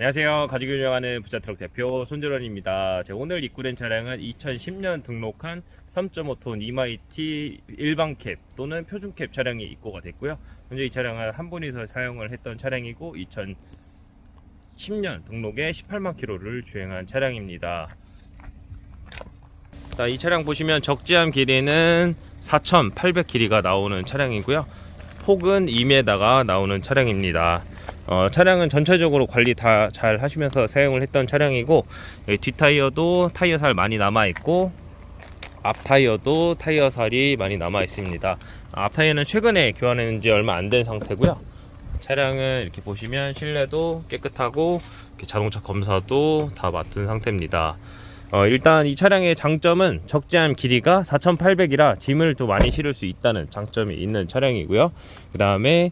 안녕하세요. 가지고 운영하는 부자트럭 대표 손재런입니다. 제가 오늘 입고된 차량은 2010년 등록한 3.5톤 이마이티 일반캡 또는 표준캡 차량이 입고가 됐고요. 현재 이 차량은 한 분이서 사용을 했던 차량이고 2010년 등록에 18만 킬로를 주행한 차량입니다. 자, 이 차량 보시면 적재함 길이는 4,800 길이가 나오는 차량이고요. 폭은 2m가 나오는 차량입니다. 어, 차량은 전체적으로 관리 다 잘 하시면서 사용을 했던 차량이고 여기 뒷 타이어도 타이어 살 많이 남아 있고 앞 타이어도 타이어 살이 많이 남아 있습니다. 앞 타이어는 최근에 교환했는지 얼마 안 된 상태고요. 차량은 이렇게 보시면 실내도 깨끗하고 자동차 검사도 다 맡은 상태입니다. 어, 일단 이 차량의 장점은 적재함 길이가 4,800이라 짐을 또 많이 실을 수 있다는 장점이 있는 차량이고요. 그 다음에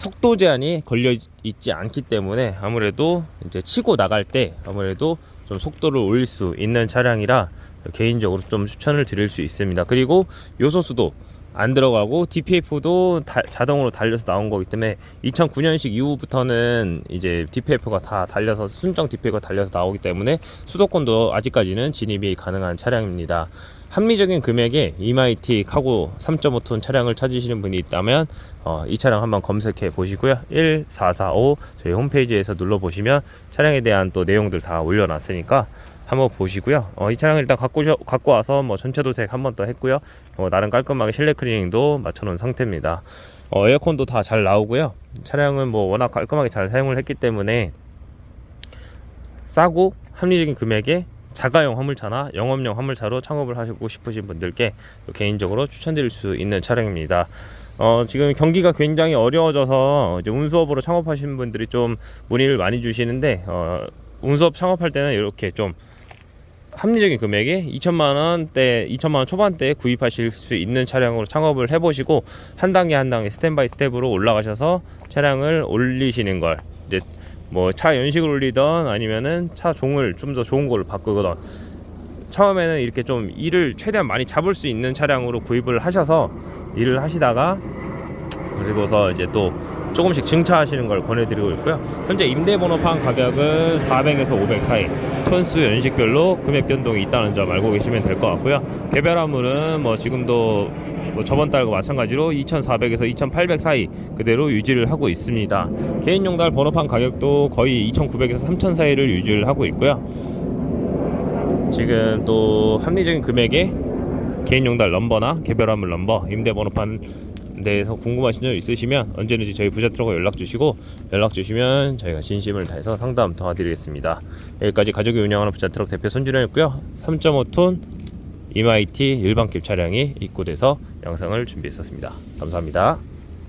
속도 제한이 걸려 있지 않기 때문에 아무래도 이제 치고 나갈 때 아무래도 좀 속도를 올릴 수 있는 차량이라 개인적으로 좀 추천을 드릴 수 있습니다. 그리고 요소수도 안 들어가고 DPF도 다- 자동으로 달려서 나온 거기 때문에 2009년식 이후부터는 이제 DPF가 다 달려서 순정 DPF가 달려서 나오기 때문에 수도권도 아직까지는 진입이 가능한 차량입니다. 합리적인 금액에 이마이티 카고 3.5톤 차량을 찾으시는 분이 있다면 어, 이 차량 한번 검색해 보시고요. 1445 저희 홈페이지에서 눌러 보시면 차량에 대한 또 내용들 다 올려놨으니까 한번 보시고요. 어, 이 차량을 일단 갖고, 오셔- 갖고 와서 뭐 전체 도색 한 번 더 했고요. 어, 나름 깔끔하게 실내 클리닝도 맞춰놓은 상태입니다. 어, 에어컨도 다 잘 나오고요. 차량은 뭐 워낙 깔끔하게 잘 사용을 했기 때문에 싸고 합리적인 금액에 자가용 화물차나 영업용 화물차로 창업을 하시고 싶으신 분들께 개인적으로 추천드릴 수 있는 차량입니다. 어, 지금 경기가 굉장히 어려워져서 이제 운수업으로 창업하시는 분들이 좀 문의를 많이 주시는데 어, 운수업 창업할 때는 이렇게 좀 합리적인 금액에 2천만 원대, 2천만 원 초반대에 구입하실 수 있는 차량으로 창업을 해보시고 한 단계 한 단계 스텝 바이 스텝으로 올라가셔서 차량을 올리시는 걸. 이제 뭐 차 연식을 올리던 아니면은 차 종을 좀 더 좋은 걸로 바꾸거든. 처음에는 이렇게 좀 일을 최대한 많이 잡을 수 있는 차량으로 구입을 하셔서 일을 하시다가 그리고서 이제 또 조금씩 증차하시는 걸 권해드리고 있고요. 현재 임대 번호판 가격은 400에서 500 사이, 톤수 연식별로 금액 변동이 있다는 점 알고 계시면 될 것 같고요. 개별 화물은 뭐 지금도 뭐 저번 달과 마찬가지로 2,400에서 2,800 사이 그대로 유지를 하고 있습니다. 개인용 달 번호판 가격도 거의 2,900에서 3,000 사이를 유지를 하고 있고요. 지금 또 합리적인 금액에 개인용 달 넘버나 개별 화물 넘버 임대 번호판 대해서 궁금하신 점 있으시면 언제든지 저희 부자트럭에 연락 주시고 연락 주시면 저희가 진심을 다해서 상담 도와드리겠습니다. 여기까지 가족이 운영하는 부자트럭 대표 손준영이었고요. 3.5톤 이마이티 일반급 차량이 입고돼서 영상을 준비했었습니다. 감사합니다.